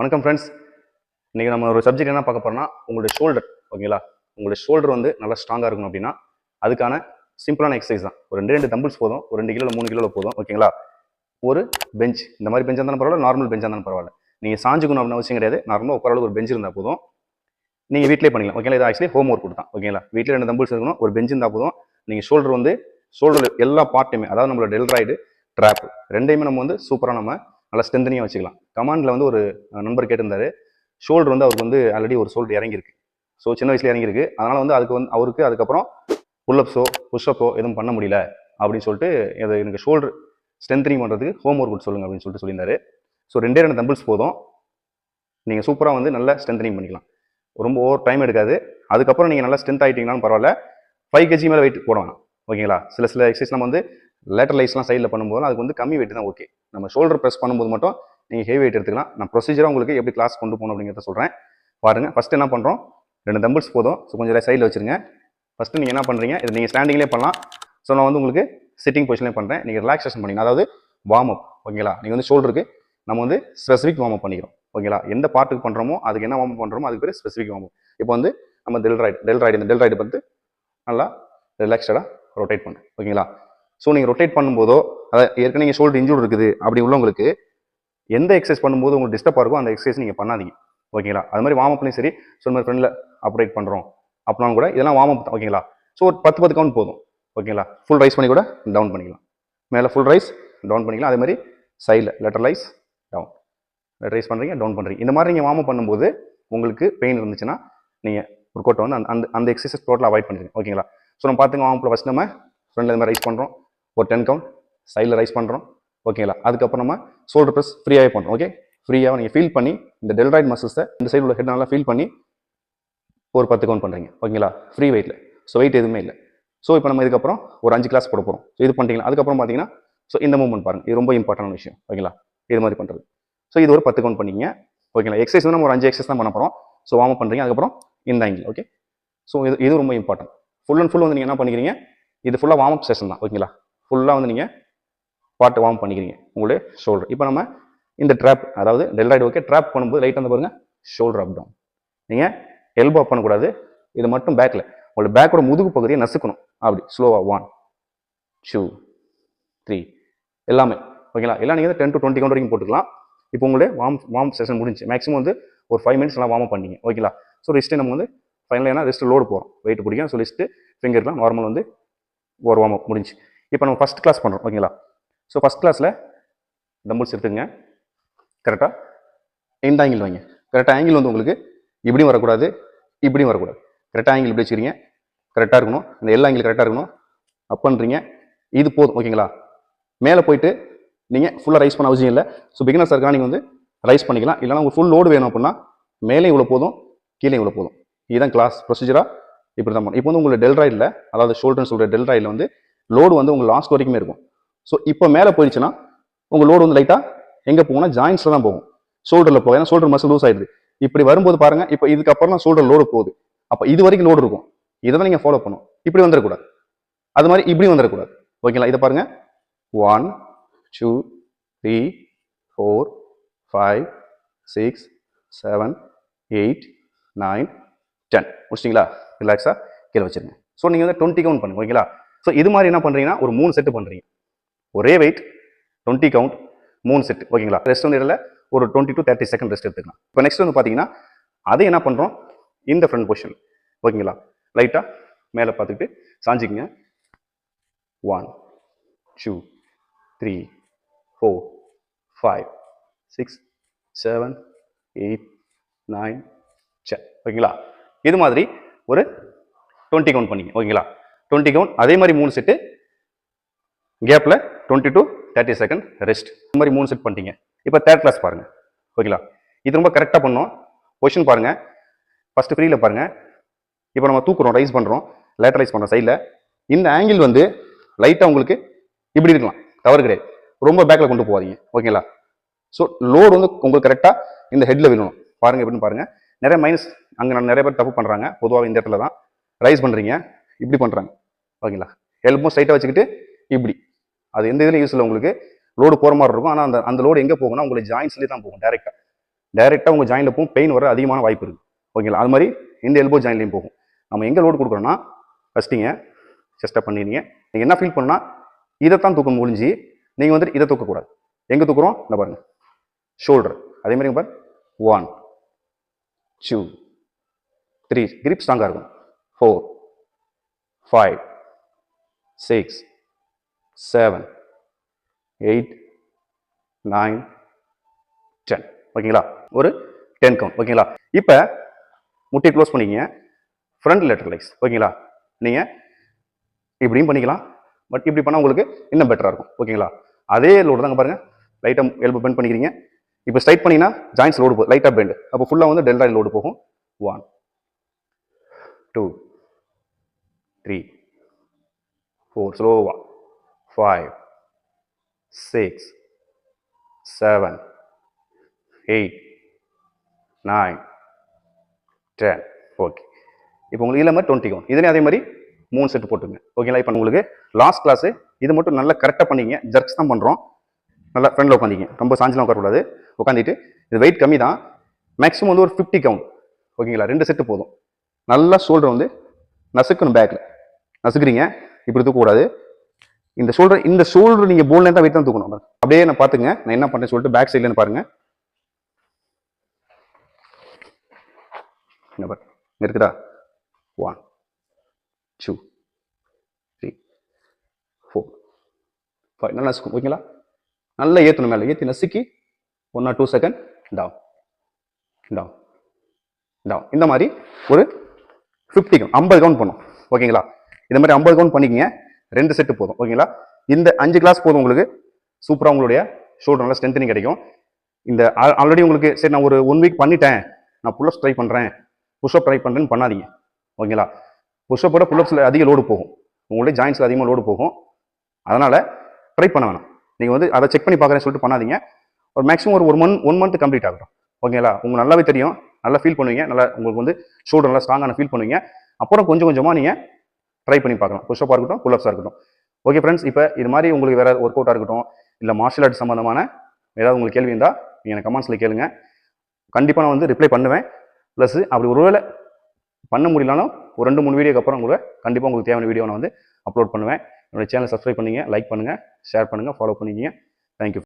வணக்கம் ஃப்ரெண்ட்ஸ் இன்றைக்கி நம்ம ஒரு சப்ஜெக்ட் என்ன பார்க்க போகிறோம்னா உங்களுடைய ஷோல்டர் ஓகேங்களா உங்களுடைய ஷோல்டர் வந்து நல்லா ஸ்ட்ராங்காக இருக்கணும் அப்படின்னா அதுக்கான சிம்பிளான எக்ஸசைஸ் தான். ஒரு ரெண்டு ரெண்டு தம்பிள்ஸ் போதும் ஒரு ரெண்டு கிலோ மூணு கிலோவில் போதும் ஓகேங்களா ஒரு பெஞ்ச் இந்த மாதிரி பெஞ்சாக இருந்தாலும் பரவாயில்ல நார்மல் பெஞ்சாக இருந்தாலும் பரவாயில்ல. நீங்கள் சாஞ்சுக்கணும் அப்படின்னு அவசியம் கிடையாது. நார்மலாக உட்கார அளவுக்கு ஒரு பெஞ்ச் இருந்தால் போதும். நீங்கள் வீட்டிலே பண்ணிக்கலாம் ஓகேங்களா இது ஆக்சுவலி ஹோம் ஒர்க் கொடுத்தான் ஓகேங்களா வீட்டில் ரெண்டு தம்பிள்ஸ் இருக்கணும் ஒரு பெஞ்ச் இருந்தால் போதும். நீங்கள் ஷோல்டர் வந்து ஷோல்டர் எல்லா பார்ட்டுமே அதாவது நம்மளோட டெல்ராய்டு ட்ராப் ரெண்டையுமே நம்ம வந்து சூப்பராக நம்ம நல்லா ஸ்ட்ரென்தனியாக வச்சுக்கலாம். கமாண்டில் வந்து ஒரு நண்பர் கேட்டிருந்தாரு. ஷோல்டர் வந்து அவருக்கு வந்து ஆல்ரெடி ஒரு ஷோல்டர் இறங்கியிருக்கு. ஸோ சின்ன வயசுல இறங்கியிருக்கு. அதனால் வந்து அதுக்கு வந்து அவருக்கு அதுக்கப்புறம் புல்லப்ஸோ புஷ்அப்போ எதுவும் பண்ண முடியல அப்படின்னு சொல்லிட்டு அது எனக்கு ஷோல்டர் ஸ்ட்ரென்தனிங் பண்ணுறதுக்கு ஹோம் ஒர்க் சொல்லுங்கள் அப்படின்னு சொல்லிட்டு சொல்லியிருந்தாரு. ஸோ ரெண்டே ரெண்டு தம்பிள்ஸ் போதும். நீங்கள் சூப்பராக வந்து நல்லா ஸ்ட்ரென்தனிங் பண்ணிக்கலாம். ரொம்ப ஓவர் டைம் எடுக்காது. அதுக்கப்புறம் நீங்கள் நல்லா ஸ்ட்ரென்த் ஆகிட்டீங்கனாலும் பரவாயில்ல. ஃபைவ் கேஜி மேலே வெயிட் போடலாம் ஓகேங்களா சில சில எக்ஸசைஸ் நம்ம வந்து லேட்டரலைஸ்லாம் சைடில் பண்ணும்போது அதுக்கு வந்து கம்மி வெயிட் தான் ஓகே நம்ம ஷோல்டர் ப்ரெஸ் பண்ணும்போது மட்டும் நீங்கள் ஹெவி வெயிட் எடுத்துக்கலாம். நான் ப்ரொசீஜராக உங்களுக்கு எப்படி கிளாஸ் கொண்டு போகணும் அப்படிங்கிறத சொல்கிறேன் பாருங்கள் ஃபஸ்ட்டு என்ன பண்ணுறோம் ரெண்டு தம்பிள்ஸ் போதும். ஸோ கொஞ்சம் சைடில் வச்சுருங்க. ஃபஸ்ட்டு நீங்கள் என்ன பண்ணுறீங்க இது நீங்கள் ஸ்டாண்டிங்லேயே பண்ணலாம். ஸோ நான் வந்து உங்களுக்கு சிட்டிங் பொசிஷன்லேயே பண்ணுறேன் நீங்கள் ரிலாக்ஸேஷன் பண்ணிங்க அதாவது வார்ம் அப் ஓகேங்களா நீங்கள் வந்து ஷோல்டருக்கு நம்ம வந்து ஸ்பெசிஃபிக் வார்ம் அப் பண்ணிக்கிறோம். ஓகேங்களா எந்த பார்ட்டுக்கு பண்ணுறோமோ அதுக்கு என்ன வார்ம் அப் பண்ணுறோமோ அதுக்கு பேர் ஸ்பெசிஃபிக் வார்ம் அப் இப்போ வந்து நம்ம டெல்ராய்டு டெல்ராய்டு இந்த டெல்ராய்டு பார்த்து நல்லா ரிலாக்ஸ்டாக ரொட்டேட் பண்ணும் ஓகேங்களா ஸோ நீங்கள் ரொட்டேட் பண்ணும்போதோ அதை ஏற்கனவே நீங்கள் ஷோல்டர் இன்ஜூர் இருக்குது அப்படி உள்ளவங்களுக்கு எந்த எக்ஸசைஸ் பண்ணும்போது உங்களுக்கு டிஸ்டர்பாக இருக்கோ அந்த எக்ஸசைஸ் நீங்கள் பண்ணாதீங்க. ஓகேங்களா அது மாதிரி வார்ம் அப்லையும் சரி ஸோ இந்த மாதிரி ஃப்ரெண்டில் ஆப்ரேட் பண்ணுறோம் அப்படின்னா கூட இதெல்லாம் வார்ம் அப் ஓகேங்களா ஸோ ஒரு பத்து பத்து கவுண்ட் போதும். ஓகேங்களா ஃபுல் ரைஸ் பண்ணி கூட டவுன் பண்ணிக்கலாம். மேலே ஃபுல் ரைஸ் டவுன் பண்ணிக்கலாம். அதே மாதிரி சைடில் லெட்டர்லைஸ் டவுன் லெட்டரைஸ் பண்ணுறீங்க டவுன் பண்ணுறீங்க இந்த மாதிரி நீங்கள் வார்ம் அப் பண்ணும்போது உங்களுக்கு பெயின் இருந்துச்சுன்னா நீங்கள் ஒரு கோட்டை வந்து அந்த அந்த அந்த எக்ஸசைஸ் டோட்டலாக அவாய்ட் பண்ணிடுங்க. ஓகேங்களா ஸோ நம்ம பார்த்துங்க வார்ம் அப்பில் ஃபஸ்ட் நம்ம ஃப்ரெண்டில் இந்த மாதிரி ரைஸ் பண்ணுறோம் ஒரு டென் கவுண்ட் சைடில் ரைஸ் பண்ணுறோம் ஓகேங்களா அதுக்கப்புறம் நம்ம ஷோல்டர் ப்ரெஸ் ஃப்ரீயாகவே பண்ணுறோம் ஓகே ஃப்ரீயாக நீங்கள் ஃபீல் பண்ணி இந்த டெல்ராய்ட் மசில்ஸை இந்த சைடு உள்ள ஹெட் நல்லா ஃபீல் பண்ணி ஒரு பத்து கவுண்ட் பண்ணுறீங்க ஓகேங்களா ஃப்ரீ வெயிட்டில் ஸோ வெயிட் எதுவுமே இல்லை. ஸோ இப்போ நம்ம இதுக்கப்புறம் ஒரு அஞ்சு கிளாஸ் போட போகிறோம் ஸோ இது பண்ணிட்டீங்களா? அதுக்கப்புறம் பார்த்தீங்கன்னா ஸோ இந்த மூவ்மெண்ட் பாருங்கள் இது ரொம்ப இம்பார்ட்டன்ட் விஷயம். ஓகேங்களா இது மாதிரி பண்ணுறது ஸோ இது ஒரு பத்து கவுண்ட் பண்ணிங்க ஓகேங்களா எக்ஸசைஸ் வந்து நம்ம ஒரு அஞ்சு எக்ஸசைஸ் தான் பண்ண போகிறோம் ஸோ வார்ம் அப் பண்ணுறீங்க அதுக்கப்புறம் இந்த ஆங்கிள் ஓகே ஸோ இது இது ரொம்ப இம்பார்ட்டன்ட் ஃபுல் அண்ட் ஃபுல் வந்து நீங்கள் என்ன பண்ணிக்கிறீங்க? இது ஃபுல்லாக வார்ம் அப் செஷன் தான். ஓகேங்களா ஃபுல்லாக வந்து நீங்கள் வாட்டர் வார்ம் பண்ணிக்கிறீங்க. உங்களுடைய ஷோல்டர் இப்போ நம்ம இந்த ட்ராப் அதாவது டெல்ராய்டு ஓகே ட்ராப் பண்ணும்போது லைட் வந்து பாருங்கள் ஷோல்டர் அப் டவுன் நீங்கள் எல்போ அப் பண்ணக்கூடாது. இது மட்டும் பேக்கில் உங்களோட பேக்கோட முதுகு பகுதியை நசுக்கணும். அப்படி ஸ்லோவாக ஒன் டூ த்ரீ எல்லாமே. ஓகேங்களா எல்லாம் நீங்கள் டென் டு டுவெண்ட்டி கவுண்ட் வரைக்கும் போட்டுக்கலாம். இப்போ உங்களுடைய வார்ம் வார்ம் செஷன் முடிஞ்சு மேக்ஸிமம் வந்து ஒரு ஃபைவ் மினிட்ஸ் எல்லாம் வார்ம் பண்ணிங்க. பண்ணீங்க ஓகேங்களா ஸோ ரிஸ்ட்டு நம்ம வந்து ஃபைனலாக ஏன்னா ரிஸ்ட்டு லோடு போகிறோம் வெயிட் பிடிக்கும். ஸோ லிஸ்ட்டு ஃபிங்கர்லாம் நார்மல் வந்து ஒரு வார்ம் அப் முடிஞ்சு இப்போ நம்ம ஃபஸ்ட் கிளாஸ் பண்ணுறோம் ஓகேங்களா ஸோ ஃபஸ்ட் கிளாஸில் டம்பிள்ஸ் எடுத்துங்க கரெக்டாக இந்த ஆங்கிள் வைங்க. கரெக்டாக ஆங்கிள் வந்து உங்களுக்கு இப்படியும் வரக்கூடாது இப்படியும் வரக்கூடாது. கரெக்டாக ஆங்கிள் இப்படி வச்சுக்கிறீங்க கரெக்டாக இருக்கணும். இந்த எல்லா ஆங்கிள் கரெக்டாக இருக்கணும். அப் பண்ணுறீங்க இது போதும் ஓகேங்களா மேலே போயிட்டு நீங்கள் ஃபுல்லாக ரைஸ் பண்ண அவசியம் இல்லை. ஸோ பிகினர்ஸ் இருக்கா நீங்கள் வந்து ரைஸ் பண்ணிக்கலாம். இல்லைனா உங்களுக்கு ஃபுல் லோடு வேணும் அப்படின்னா மேலே இவ்வளோ போதும் கீழே இவ்வளோ போதும். இதுதான் கிளாஸ் ப்ரொசீஜராக இப்படி தான் பண்ணணும். இப்போ வந்து உங்களுக்கு டெல்ராய்டில் அதாவது ஷோல்டர்னு சொல்கிற டெல்ராய்டில் வந்து லோடு வந்து உங்கள் லாஸ்ட் வரைக்குமே இருக்கும். ஸோ இப்போ மேலே போயிடுச்சுன்னா உங்கள் லோடு வந்து லைட்டாக எங்கே போகும்னா ஜாயின்ஸில் தான் போகும். ஷோல்டரில் போகும். ஏன்னா ஷோல்டர் மசில் லூஸ் ஆயிடுது. இப்படி வரும்போது பாருங்கள் இப்போ இதுக்கப்புறம் ஷோல்டர் லோடு போகுது. அப்போ இது வரைக்கும் லோடு இருக்கும். இதை தான் நீங்கள் ஃபாலோ பண்ணும் இப்படி வந்துடக்கூடாது. அது மாதிரி இப்படி வந்துடக்கூடாது. ஓகேங்களா இதை பாருங்கள் one two three four five six seven eight nine ten முடிச்சிட்டிங்களா? ரிலாக்ஸாக கீழே வச்சுருங்க. ஸோ நீங்கள் வந்து டுவெண்ட்டி கவுண்ட் பண்ணுங்க. ஓகேங்களா ஸோ இது மாதிரி என்ன பண்ணுறீங்கன்னா ஒரு மூணு செட்டு பண்ணுறீங்க ஒரே வெயிட் டுவெண்ட்டி கவுண்ட் மூணு செட் ஓகேங்களா ரெஸ்ட் வந்து இடையில ஒரு twenty to thirty second rest எடுத்துக்கலாம். இப்போ நெக்ஸ்ட் வந்து பார்த்தீங்கன்னா அதை என்ன பண்ணுறோம் இந்த ஃப்ரண்ட் பொசிஷன் ஓகேங்களா லைட்டாக மேலே பார்த்துக்கிட்டு சாஞ்சிக்கங்க. One two three four five six seven eight nine செ ஓகேங்களா இது மாதிரி ஒரு டுவெண்ட்டி கவுண்ட் பண்ணிங்க. ஓகேங்களா டுவெண்ட்டி கவுண்ட் அதே மாதிரி மூணு செட்டு கேப்பில் twenty to thirty second rest இந்த மாதிரி மூணு செட் பண்ணிட்டீங்க. இப்போ தேர்ட் கிளாஸ் பாருங்கள் ஓகேங்களா இது ரொம்ப கரெக்டாக பண்ணோம். பொசிஷன் பாருங்கள் ஃபஸ்ட்டு ஃப்ரீயில் பாருங்க. இப்போ நம்ம தூக்குறோம் ரைஸ் பண்ணுறோம் லேட்டரைஸ் பண்ணுறோம் சைடில் இந்த ஆங்கிள் வந்து லைட்டாக உங்களுக்கு இப்படி இருக்கலாம். தவறு கிடையாது. ரொம்ப பேக்கில் கொண்டு போகாதீங்க. ஓகேங்களா ஸோ லோடு வந்து உங்களுக்கு கரெக்டாக இந்த ஹெட்டில் விழணும். பாருங்கள் எப்படின்னு பாருங்கள் நிறைய மைனஸ் அங்கே நிறைய பேர் தப்பு பண்ணுறாங்க பொதுவாக இந்த இடத்துல தான் ரைஸ் பண்ணுறீங்க இப்படி பண்ணுறாங்க ஓகேங்களா? எல்போ ஸ்ட்ரைட்டாக வச்சுக்கிட்டு இப்படி. அது எந்த இதுலையும் யூஸ் இல்லை உங்களுக்கு. லோடு போகிற மாதிரி இருக்கும். ஆனால் அந்த அந்த லோடு எங்கே போகும்னா உங்களுக்கு ஜாயின்ஸ்லேயே தான் போகும் டேரெக்டாக டேரெக்டாக உங்கள் ஜாயினில் போகும். பெயின் வர அதிகமான வாய்ப்பு இருக்குது ஓகேங்களா? அது மாதிரி இந்த எல்போ ஜாயின்லையும் போகும். நம்ம எங்கே லோடு கொடுக்குறோன்னா ஃபஸ்ட்டிங்க செஸ்ட்டாக பண்ணிடுங்க. நீங்கள் என்ன ஃபீல் பண்ணால் இதைத்தான் தூக்கம் முடிஞ்சு நீங்கள் வந்துட்டு இதை தூக்கக்கூடாது. எங்கே தூக்குறோம்? இந்த பாருங்கள் ஷோல்டர் அதே மாதிரி பாரு. ஒன் டூ த்ரீ கிரிப் ஸ்ட்ராங்காக இருக்கும் four five six seven eight nine ten. ஓகேங்களா? ஒரு டென் கவுண்ட் ஓகேங்களா? இப்போ முட்டையை க்ளோஸ் பண்ணிக்கங்க. ஃப்ரண்ட் லேட்டர் ஓகேங்களா? நீங்கள் இப்படியும் பண்ணிக்கலாம். பட் இப்படி பண்ணால் உங்களுக்கு இன்னும் பெட்டராக இருக்கும். ஓகேங்களா? அதே லோடு தாங்க பாருங்கள் லைட்டாக எல்போ பெண்ட் பண்ணிக்கிறீங்க. இப்போ ஸ்ட்ரைட் பண்ணிங்கன்னா ஜாயின்ஸ் லோடு போகும் லைட்டாக பெண்டு அப்போ ஃபுல்லாக வந்து டெல்டா லோடு போகும். ஒன் டூ த்ரீ ஃபோர் ஸ்லோவா five six seven eight nine ten okay இப்போ உங்களுக்கு இல்லை மாதிரி டுவெண்ட்டி ஒன் இதுலேயும் அதே மாதிரி மூணு செட் போட்டுங்க ஓகேங்களா இப்போ உங்களுக்கு லாஸ்ட் கிளாஸு இது மட்டும் நல்லா கரெக்டாக பண்ணிங்க ஜர்க்ஸ் தான் பண்ணுறோம் நல்லா ஃப்ரெண்டில் உட்காந்திங்க ரொம்ப சாஞ்சிலாம் உட்காரக்கூடாது. உட்காந்துட்டு இது வெயிட் கம்மி தான். மேக்ஸிமம் வந்து ஒரு ஃபிஃப்டி கவுண்ட் ஓகேங்களா ரெண்டு செட்டு போதும். நல்லா ஷோல்டர் வந்து நசுக்கணும் பேக்கில் நசுக்குறீங்க. இப்படி தூக்கக்கூடாது. இந்த ஷோல்டர் இந்த ஷோல்டர் நீங்கள் போன்லேருந்து தான் வெயிட் தான் தூக்கணும். அப்படியே நான் பார்த்துங்க நான் என்ன பண்ணுறேன்னு சொல்லிட்டு பேக் சைட்லேருந்து பாருங்க. இருக்குதா? One two three four five நல்லா நசுக்கும் ஓகேங்களா நல்லா ஏற்றணும் மேலே ஏற்றி நசுக்கி one or two second down down down இந்த மாதிரி ஒரு ஃபிஃப்டி கவுண்ட் ஐம்பது கவுண்ட் பண்ணும் ஓகேங்களா இந்த மாதிரி ஐம்பது கவுண்ட் பண்ணிக்கங்க. ரெண்டு செட்டு போதும். ஓகேங்களா இந்த அஞ்சு கிளாஸ் போதும் உங்களுக்கு. சூப்பராக உங்களுடைய ஷோல்டர் நல்லா ஸ்ட்ரென்த்தனிங் கிடைக்கும். இந்த ஆல்ரெடி உங்களுக்கு சரி நான் ஒரு ஒன் வீக் பண்ணிட்டேன். நான் புல்லப்ஸ் ட்ரை பண்ணுறேன் புஷ்அப் ட்ரை பண்ணுறேன்னு பண்ணாதீங்க. ஓகேங்களா புஷ்அப்போட புல்லப்ஸில் அதிக லோடு போகும். உங்களுடைய ஜாயின்ஸில் அதிகமாக லோடு போகும். அதனால் ட்ரை பண்ண வேணாம். நீங்கள் வந்து அதை செக் பண்ணி பார்க்குறேன்னு சொல்லிட்டு பண்ணாதீங்க. ஒரு மேக்ஸிமம் ஒரு ஒரு மந்த் ஒன் மந்த் கம்ப்ளீட் ஆகட்டும். ஓகேங்களா உங்களுக்கு நல்லாவே தெரியும். நல்லா ஃபீல் பண்ணுவீங்க. நல்லா உங்களுக்கு வந்து ஷோல்டர் நல்லா ஸ்ட்ராங்கான ஃபீல் பண்ணுவீங்க. அப்புறம் கொஞ்சம் கொஞ்சமாக நீங்கள் ட்ரை பண்ணி பார்க்கலாம். புஷ்அப்பாக இருக்கட்டும் புல்லப்ஸாக இருக்கட்டும். ஓகே ஃப்ரெண்ட்ஸ் இப்போ இது மாதிரி உங்களுக்கு வேறு ஒர்க் அவுட்டாக இருக்கட்டும் இல்லை மார்ஷல் ஆர்ட்ஸ் சம்மந்தமான ஏதாவது உங்களுக்கு கேள்வி இருந்தால் நீங்கள் எனக்கு கமெண்ட்ஸில் கேளுங்க. கண்டிப்பாக நான் வந்து ரிப்ளை பண்ணுவேன். ப்ளஸ் அப்படி ஒருவேளை பண்ண முடியலனாலும் ஒரு ரெண்டு மூணு வீடியோக்கு அப்புறம் கூட கண்டிப்பாக உங்களுக்கு தேவையான வீடியோ நான் வந்து அப்லோட் பண்ணுவேன். என்னோட சேனல் சப்ஸ்கிரைப் பண்ணுங்கள் லைக் பண்ணுங்கள் ஷேர் பண்ணுங்கள் ஃபாலோ பண்ணிக்கிங்க. Thank you